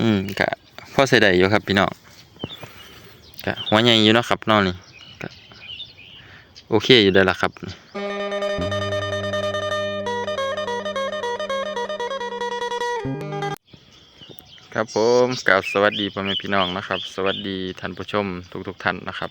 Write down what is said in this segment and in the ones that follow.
อืมกะพ่อใส่ได้อยู่ครับพี่น้องกะหัวใหญ่อยู่นะครับน้องนี่กะโอเคอยู่ได้ละครับครับผมกับสวัสดีพ่อแม่พี่น้องนะครับ สวัสดีท่านผู้ชมทุกๆท่านนะครับ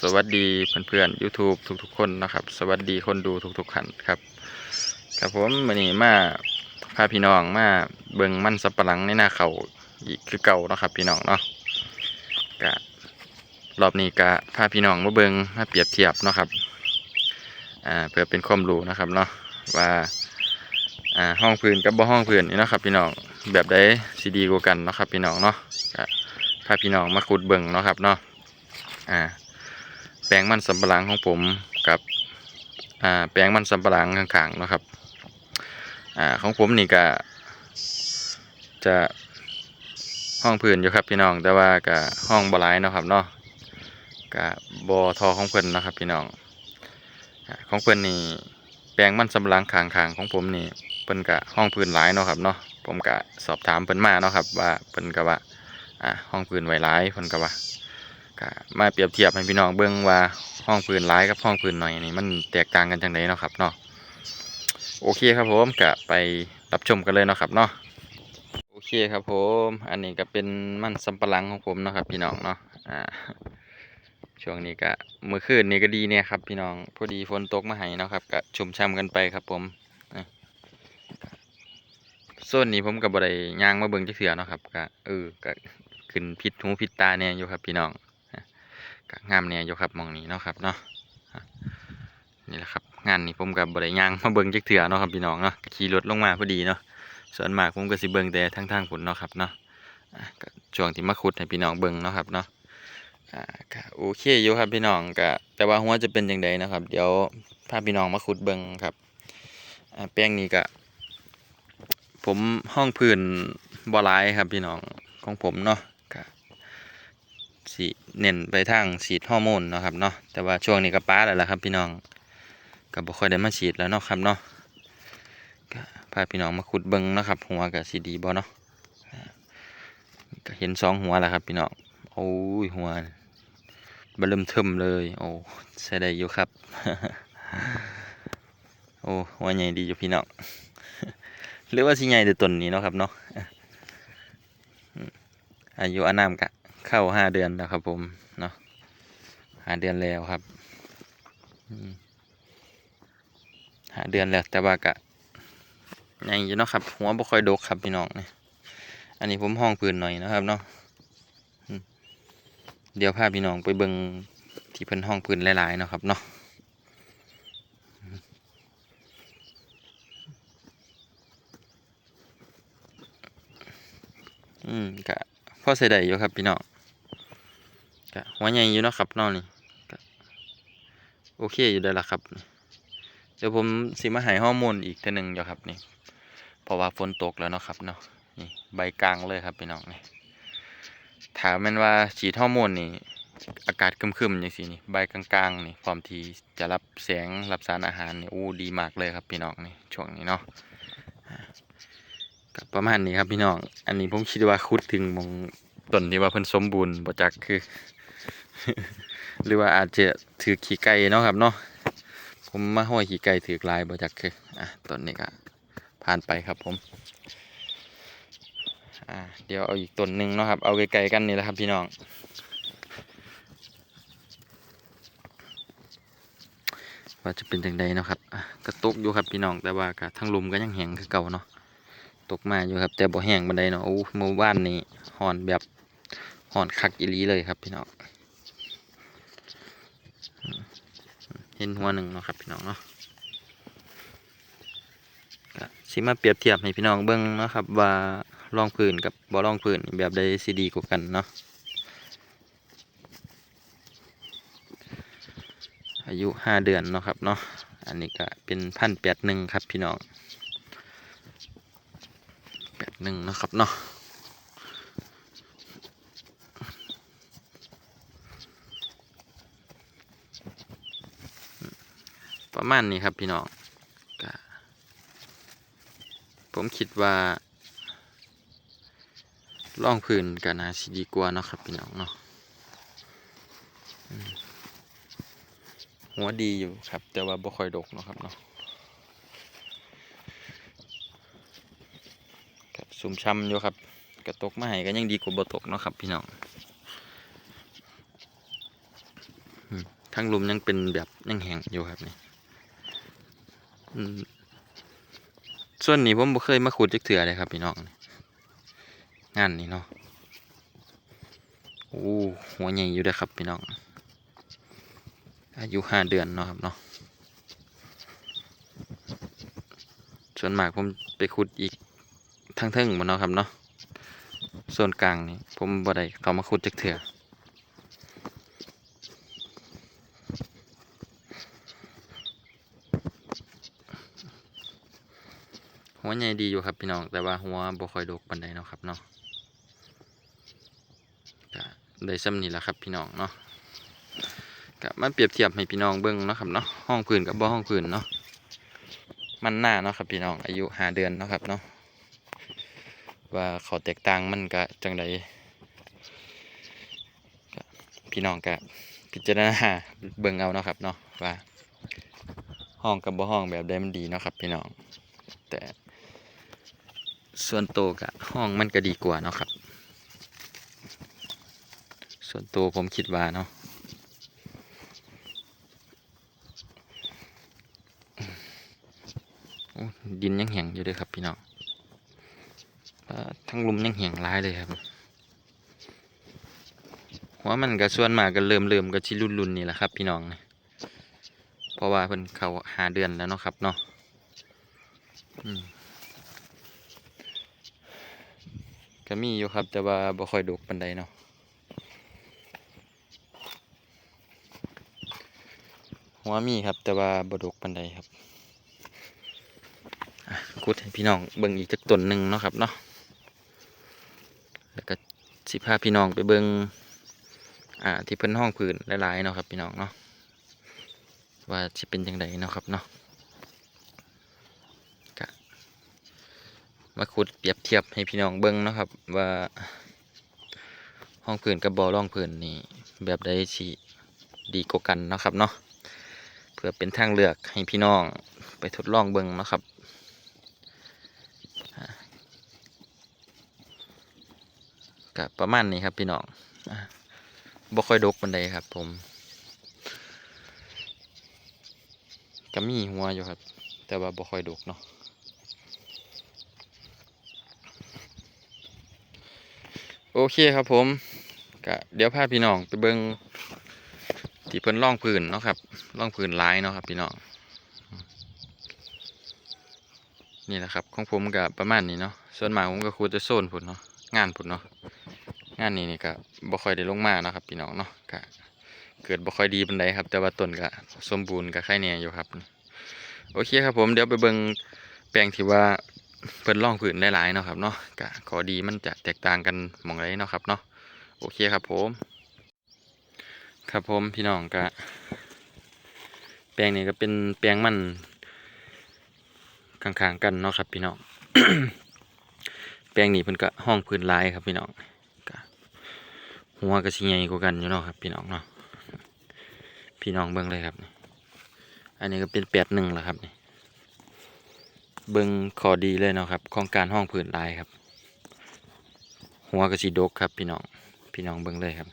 สวัสดีเพื่อนๆ YouTube ทุกๆ คนนะครับ สวัสดีคนดูทุกๆท่านครับ ครับผมวันนี้มา พาพี่น้องมาเบิ่งมันสับปะหลังในหน้าเขาอีกคือเก่าเนาะครับพี่น้องเนาะกะรอบนี้กะพาพี่น้องมาเบิ่งมาเปรียบเทียบเนาะครับอ่าเพื่อเป็นความรู้นะครับเนาะว่าอ่าห้องพื้นกับบ่ห้องพื้นนี่เนาะครับ พี่น้องแบบใดสิดีกว่ากันเนาะครับ พี่น้องเนาะกะพาพี่น้องมาขุดเบิ่งเนาะครับเนาะอ่าแปลงมันสำปะหลังของผมกับอ่าแปลงมันสำปะหลังข้างๆเนาะครับ อ่าของผมนี่ก็จะห้องพื้นอยู่ครับพี่น้อง แต่ว่าก็ห้องบลายเนาะครับเนาะก็บอทอของเพิ่นนะครับพี่น้องอของเพิ่นนี่แปลงมันสำปะหลังขางของผมนี่เพิ่นก็ห้องพื้นหลายเนาะครับเนาะผมก็สอบถามเพิ่นมาเนาะครับ ว่าเพิ่นก็ว่าอ่าห้องพื้นไว้หลายเพิ่นก็ว่าก็มาเปรียบเทียบให้พี่น้องเบิ่งว่าห้องพื้นหลายกับห้องพื้นหน่อยนี่มันแตกต่างกันจังไดเนาะครับเนาะ โอเคครับผมกะไปรับชมกันเลยเนาะครับเนาะโอเคครับผม อันนี้ก็เป็นมันสำปะหลังของผมเนาะครับ พี่น้องเนาะอ่าช่วงนี้ก็เมื่อคืนนี้ก็ดีเนี่ยครับพี่น้องพอดีฝนตกมาให้เนาะครับก็ชุ่มช่ำกันไปครับผมอะโซนนี้ผมกับบไดย่างมาเบิ่งจักเทื่อเนาะครับก็เออก็ขึ้นผิดหูผิดตาแน่อยู่ครับพี่น้องอะก็งามแน่อยู่ครับมองนี้เนาะครับเนาะนี่แหละครับ งานนี้ผมกับบริย่างมาเบิ่งจักเถื่อเนาะครับพี่น้องเนาะขี่รถลงมาพอดีเนาะส่วนมากผมก็สิเบิ่งแต่ทั้งทางๆผลเนาะครับเนาะช่วงที่มาขุดให้พี่น้องเบิ่งเนาะครับเนาะอ่าก็โอเคอยู่ครับพี่น้องก็แต่ว่าหัวจะเป็นจังไดนะครับ เดี๋ยวพาพี่น้องมาขุดเบิ่งครับอ่าแป้งนี้ก็ผมห้องพื้นบ่หลายครับพี่น้องของผมเนาะก็สิเน้นไปทางฉีฮอร์โมนเนาะครับเนาะแต่ว่าช่วงนี้ก็ป้าแล้วล่ะครับพี่น้อง ก็บ่ค่อยได้มาฉีดแล้วเนาะครับเนาะก็พาพี่น้องมาขุดเบิ่งนะครับ หัวกับสีดีบ่เนาะก็เห็นสองหัวแล้วครับ พี่น้องโอ้ยหัวบเริ่มเทิมเลยโอ้ใช้ได้อยู่ครับ โอ้หัวใหญ่ดีอยู่พี่น้องหรือว่าสิใหญ่แต่ต้นนี้เนาะครับเนาะอืมอายุอานามกะเข้าห้าเดือนแล้วครับผมเนาะห้าเดือนแล้วครับ อืม หาเดือนแล้วแต่ว่ากะยังอยู่เนาะครับ หัวบ่ค่อยดกครับพี่น้องเนี่ยอันนี้ผมห้องพื้นหน่อยนะครับเนาะเดี๋ยวพาพี่น้องไปเบิ่งที่เพิ่นห้องพื้นหลายๆเนาะครับเนาะอืมกะพ่อใส่ได้อยู่ครับพี่น้องกะหัวใหญ่อยู่เนาะครับน้องนี่โอเคอยู่ได้ละครับ เดี๋ยวผมสิมาให้ฮอร์โมนอีกเทีหนึ่งเดี๋ยวครับนี่เพราะว่าฝนตกแล้วเนาะครับเนาะนี่ใบกลางเลยครับพี่น้องนี่ถามแมันว่าฉีดฮอร์โมนนี่อากาศคึมๆอย่างสีนี่ใบกลางๆนี่พร้อมที่จะรับแสงรับสารอาหารนี่อู้ดีมากเลยครับพี่น้องนี่ช่วงนี้เนาะอ่าก็ประมาณนี้ครับพี่น้อง อันนี้ผมคิดว่าคุดถึงมองต้นที่ว่าเพิ่นสมบูรณ์บ่จักคือ หรือว่าอาจจะถือขี้ไก่เนาะครับเนาะ ผมมาห้อยขี่ไก่ถือกลายบ่จักคืออะต้นนี้ก็ผ่านไปครับผมอ่าเดี๋ยวเอาอีกต้นหนึ่งเนาะครับ เอาไกลๆกันนี่แหละครับพี่น้อง ว่าจะเป็นจังใดเนาะครับอะก็ตกอยู่ครับพี่น้องแต่ว่ากทั้งลมก็ยังแห้งคือเก่าเนาะตกมาอยู่ครับ แต่บ่แห้งบันไดเนาะโอ้เมื่อวานนี้หอนแบบหอนคักอีลีเลยครับพี่น้อง เห็นหัวหนึ่งเนาะครับพี่น้องเนาะก็สิมาเปรียบเทียบให้พี่น้องเบิ่งเนาะครับ ว่าร่องพื้นกับบ่ร่องพื้นแบบใดสิดีกว่ากันเนาะอายุห้าเดือนเนาะครับเนาะอันนี้ก็เป็นพันแปดหนึ่งครับพี่น้องแปดหนึ่งนะครับเนาะ ประมาณนี้ครับพี่น้องผมคิดว่าล่องพื้นก็น่าสิดีกว่าเนาะครับพี่น้องเนาะหัวดีอยู่ครับ แต่ว่าบ่ค่อยดกเนาะครับเนาะครับซุ่มช้ำอยู่ครับ กระตกมาให้ก็ยังดีกว่าบ่ตกเนาะครับ พี่น้องทั้งลุมยังเป็นแบบยังแห้งอยู่ครับนี่ ส่วนนี้ผมบ่เคยมาขุดจักเถื่อเลยครับพี่น้องงานนี้เนาะโอ้หัวใหญ่อยู่เด้ครับพี่น้อง อายุห้าเดือนเนาะครับเนาะส่วนมากผมไปขุดอีกทั้งเทิงๆบนเนาะครับเนาะส่วนกลางนี่ผมบ่ได้เขามาขุดจักเถื่อ วใหญ่ดีอยู่ครับพี่น้อง แต่ว่าหัวบ่ค่อยดกปานใดเนาะครับเนาะก็ได้ซ้ำนี่แหละครับพี่น้องเนาะก็มาเปรียบเทียบให้พี่น้องเบิ่งเนาะครับเนาะห้องพื้นกับบ่ห้องพื้นเนาะมันหน้าเนาะครับพี่น้องอายุหาเดือนเนาะครับเนาะว่าเขาแตกต่างมันก็จังใดพี่น้องก็พิจารณาเบิ่งเอาเนาะครับเนาะว่าห้องกับบ่ห้องแบบใดมันดีเนาะครับพี่น้องแต่ ส่วนตัวกะห้องมันก็ดีกว่าเนาะครับ ส่วนตัวผมคิดว่าเนาะดินยังแห้งอยู่เลยครับพี่น้องทั้งลุมยังแห้งร้ายเลยครับหัวมันก็ส่วนมากก็เริ่มเริ่มก็ชิรุ่นรุ่นๆนี่แหละครับ พี่น้องนะเพราะว่าเพิ่นเขาหาเดือนแล้วเนาะครับเนาะอืม ก็มีอยู่ครับ แต่ว่าบ่ค่อยดกปานใดเนาะหัวมีครับ แต่ว่าบ่ดกปันใดครับขุดให้พี่น้องเบิ่งอีกจักต้นหนึ่งเนาะครับเนาะแล้วก็สิพาพี่น้องไปเบิ่งอ่าที่เพิ่นห้องพื้นหลายๆเนาะครับ พี่น้องเนาะว่าสิเป็นจังไดเนาะครับเนาะ มาขุดเปรียบเทียบให้พี่น้องเบิ่งนะครับ ว่าห้องพื้นกับบ่อร่องพื้นนี่แบบใดสิดีกว่ากันนะครับเนาะเพื่อเป็นทางเลือกให้พี่น้องไปทดลองเบิ่งนะครับอ่าก็ประมาณนี้ครับพี่น้องบ่ค่อยดกปานใดครับ ผมก็มีหัวอยู่ครับ แต่ว่าบ่ค่อยดกเนาะ โอเคครับผมก็เดี๋ยวพาพี่น้องไปเบิ่งที่เพิ่นล่องพื้นเนาะครับล่องพื้นลายเนาะครับ พี่น้องนี่แหละครับ ของผมก็ประมาณนี้เนาะส่วนมากผมก็คูจะโซนพุ่นเนาะงานพุ่นเนาะงานนี้นี่ก็บ่ค่อยได้ลงมาเนาะครับ พี่น้องเนาะก็เกิดบ่ค่อยดีปานใดครับ แต่ว่าต้นก็สมบูรณ์ก็ไข่แน่อยู่ครับ โอเคครับผมเดี๋ยวไปเบิ่งแปลงที่ว่า เพิ่นล่องพื้นหลายๆเนาะครับเนาะก็ขอดีมันจะแตกต่างกันมองไรเนาะครับเนาะโอเคครับผม ครับผมพี่น้องก็แปลงนี้ก็เป็นแปลงมันข้างๆกันเนาะครับ พี่น้องแปลงนี้เพิ่นก็ห้องพื้นลายครับพี่น้องก็หัวก็สิใหญ่กว่ากันอยู่เนาะครับ พี่น้องเนาะพี่น้องเบิ่งเลยครับ อันนี้ก็เป็นแปดหนึ่งแล้วครับนี่ เบิ่งขอดีเลยเนาะครับของการห้องพื้นลายครับ หัวก็สิดกครับพี่น้องพี่น้องเบิ่งเลยครับ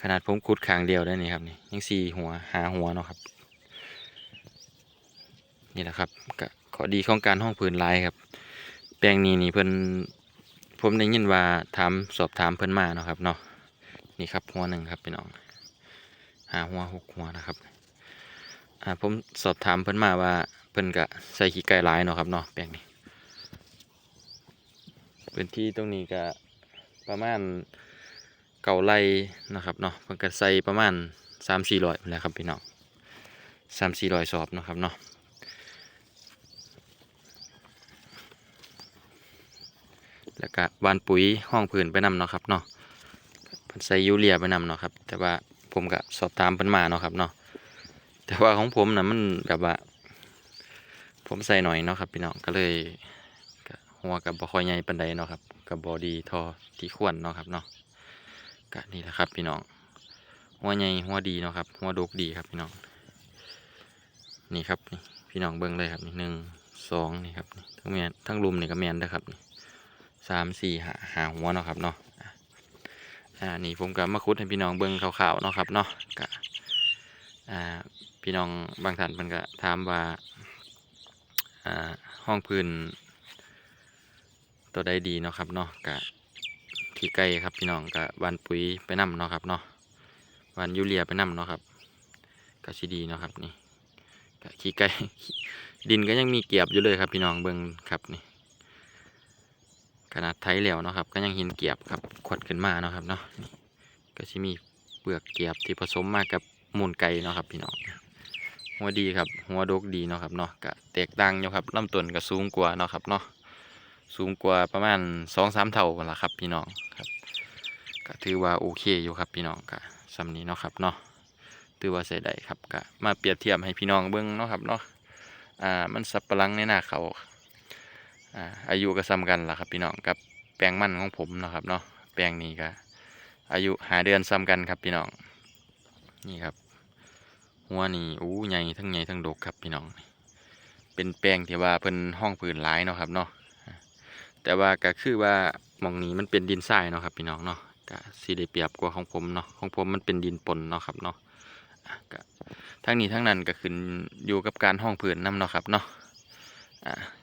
ขนาดผมขุดคางเดียวได้นี่ครับนี่ยังสี่หัวหาหัวเนาะครับ นี่แหละครับก็ขอดีของการห้องพื้นลายครับ แปลงนี้นี่เพิ่นผมได้ยินว่าถามสอบถามเพิ่นมาเนาะครับเนาะนี่ครับหัวหนึ่งครับพี่น้องหาหัวหกหัวนะครับอ่าผมสอบถามเพิ่นมาว่า เพิ่นก็ใส่ขี้ไก่ลายเนาะครับเนาะแปลงนี้พื้นที่ตรงนี้ก็ประมาณเก่าไล่นะครับเนาะเพิ่นก็ใส่ประมาณสามสี่ร้อยแหละครับพี่น้องสามสี่ร้อยสอบเนาะครับเนาะแล้วก็หวานปุ๋ยห้องพื้นไปนำเนาะครับเนาะเพิ่นใส่ยูเรียไปนำเนาะครับ แต่ว่าผมก็สอบถามเพิ่นมาเนาะครับเนาะแต่ว่าของผมนะมันแบบว่า ผมใส่หน่อยเนาะครับ พี่น้องก็เลยหัวกับบ่คอยใหญ่ปานใดเนาะครับกับบ่ดีทอที่ควรเนาะครับเนาะก็นี่แหละครับ พี่น้องหัวใหญ่หัวดีเนาะครับหัวดกดีครับพี่น้อง นี่ครับนี่พี่น้องเบิ่งเลยครับนี่หนึ่งสองนี่ครับทั้งแมนทั้งรุมนี่ก็แมนเด้อครับนี่สามสี่หาหาหัวเนาะครับเนาะอ่านี่ผมก็มาคุดให้พี่น้องเบิ่งคร่าวๆเนาะครับเนาะก็อ่าพี่น้องบางท่านมันก็ถามว่า ห้องพื้น ตัวใดดีเนาะครับเนาะกะขี้ไก่ครับพี่น้องกะวานปุ๋ยไปนํเนาะครับเนาะวานยูเรียไปนํเนาะครับกะสิดีเนาะครับนี่กะขี้ไก่ดินก็ยังมีเกียบอยู่เลยครับพี่น้องเบิ่งครับนี่ขนาดไทยแล้วเนาะครับ ก็ยังเห็นเกียบครับขวดขึ้นมาเนาะครับเนาะก็สิมีเปลือกเกียบที่ผสมมากับมูลไก่เนาะครับพี่น้อง หัวดีครับ หัวดกดีเนาะครับเนาะกะแตกต่างอยู่ครับลำต้นก็สูงกว่าเนาะครับเนาะสูงกว่าประมาณสองสามเท่ากันละครับ พี่น้องครับก็ถือว่าโอเคอยู่ครับพี่น้องกะสำนี้เนาะครับเนาะถือว่าใส่ได้ครับกะมาเปรียบเทียบให้พี่น้องเบิ่งเนาะครับเนาะอ่ามันสับปะหลังในหน้าเขาอ่าอายุก็ซ้ำกันล่ะครับพี่น้องกับแปลงมันของผมเนาะครับเนาะแปลงนี้ก็อายุหาเดือนซ้ำกันครับพี่น้องนี่ครับ หัวนี่อู้ใหญ่ทั้งใหญ่ทั้งดกครับพี่น้อง เป็นแปลงที่ว่าเพิ่นห้องผืนหลายเนาะครับเนาะแต่ว่าก็คือว่ามองนี้มันเป็นดินทรายเนาะครับพี่น้องเนาะก็สิได้เปรียบกว่าของผมเนาะของผมมันเป็นดินปนเนาะครับเนาะก็ทั้งนี้ทั้งนั้นก็ขึ้นอยู่กับการห้องผืนนํเนาะครับเนาะ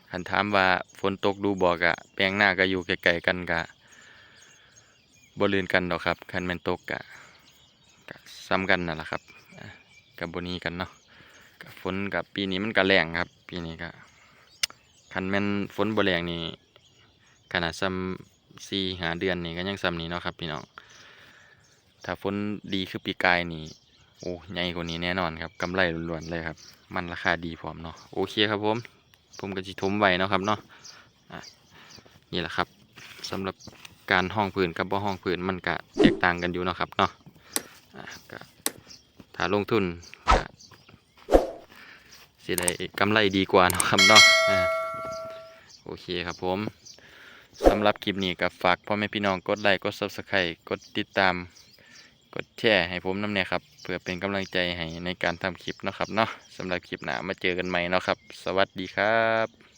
คันถามว่าฝนตกดูบ่กะแปลงหน้าก็อยู่ไกลๆกันกะบ่ลื่นกันดอกครับคันแมนตกกะกะซ้ำกันนั่นแหละครับ กับบนี้กันเนาะกับฝนกับปีนี้มันก็แรงครับ ปีนี้ก็คันแม่นฝนบ่แรงนี่ขนาดซ้ำสี่หาเดือนนี่ก็ยังซ้ำนี้เนาะครับ พี่น้องถ้าฝนดีคือปีกายนี่โอ้ใหญ่กว่านี้แน่นอนครับกำไรล้วนๆเลยครับ มันราคาดีพร้อมเนาะโอเคครับผมผมก็จิทมไว้เนาะครับเนาะนี่แหละครับสำหรับการห้องผืนกับบ่ห้องผืนมันก็แตกต่างกันอยู่เนาะครับเนาะะก็ ถ้าลงทุนสิได้กำไรดีกว่านะครับเนาะโอเคครับผมสำหรับคลิปนี้ก็ฝากพ่อแม่พี่น้องกดไลค์กด Subscribe กดติดตาม กดแชร์ให้ผมน้ำเนี่ยครับ เพื่อเป็นกำลังใจให้ในการทำคลิปเนาะครับเนาะสำหรับคลิปหน้ามาเจอกันใหม่เนาะครับ สวัสดีครับ